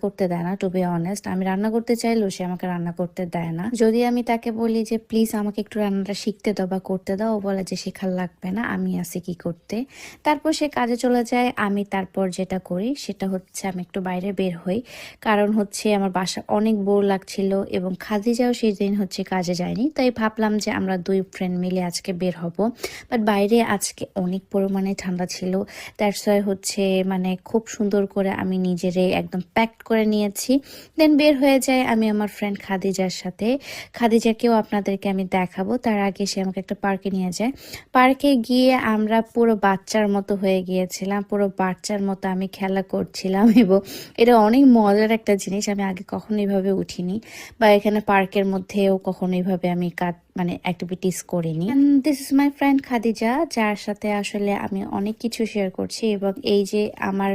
করতে দেয় না টু বি অনেস্ট আমি রান্না করতে চাইলেও সে আমাকে রান্না করতে দেয় না। যদি আমি তাকে বলি যে প্লিজ আমাকে একটু রান্নাটা শিখতে দাও বা করতে দাও, ও বলে যে, শেখার লাগবে না, আমি আছি কি করতে। তারপর সে কাজে চলে যায়। আমি তারপর যেটা করি, সেটা হচ্ছে আমি একটু বাইরে বের হই। কারণ হচ্ছে আমার বাসা অনেক বোর লাগছিল এবং খাদিজাও সেই দিন হচ্ছে কাজে যায়নি। তাই ভাবলাম যে, আমরা দুই ফ্রেন্ড মিলে আজকে বের হব। বাট বাইরে আজকে অনেক পরিমাণে ঠান্ডা ছিল। দ্যাটস হচ্ছে মানে খুব সুন্দর করে আমি নিজেরে একদম প্যাকড করে নিয়েছি। দেন বের হয়ে যায় আমি আমার ফ্রেন্ড খাদিজার সাথে। খাদিজাকেও আপনাদেরকে আমি দেখাবো। তার আগে সে আমাকে একটা পার্কে নিয়ে যায়। পার্কে গিয়ে আমরা পুরো বাচ্চার মতো হয়ে গিয়েছিলাম। পুরো বাচ্চার মতো আমি খেলা করছিলাম এবং এটা অনেক মজার একটা জিনিস। আমি আগে কখনো এইভাবে উঠিনি বা এখানে পার্কের মধ্যেও কখনো এইভাবে আমি কাজ মানে অ্যাক্টিভিটিস করিনি। This is my friend Khadija যার সাথে আসলে আমি অনেক কিছু শেয়ার করছি এবং এই যে আমার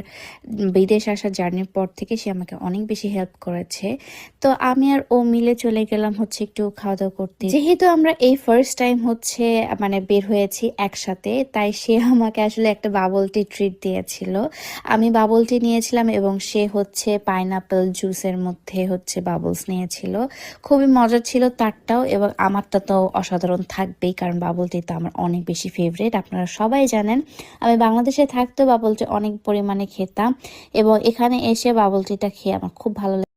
বিদেশ আসার জার্নির পর থেকে সে আমাকে অনেক বেশি হেল্প করেছে। তো আমি আর ও মিলে চলে গেলাম হচ্ছে একটু খাওয়া দাওয়া করতে। যেহেতু আমরা এই ফার্স্ট টাইম হচ্ছে মানে বের হয়েছি একসাথে তাই সে আমাকে আসলে একটা বাবল টি ট্রিট দিয়েছিল। আমি বাবল টি নিয়েছিলাম এবং সে হচ্ছে পাইনাপেল জুসের মধ্যে হচ্ছে বাবলস নিয়েছিল। খুবই মজা ছিল তারটাও এবং আমারটা তো অসাধারণ থাকবেই, কারণ বাবুল টি তো আমার অনেক বেশি ফেভারিট আপনারা সবাই জানেন। আমি বাংলাদেশে থাকতেও বাবুল অনেক পরিমাণে খেতাম এবং এখানে এসে বাবুল টিটা খেয়ে আমার খুব ভালো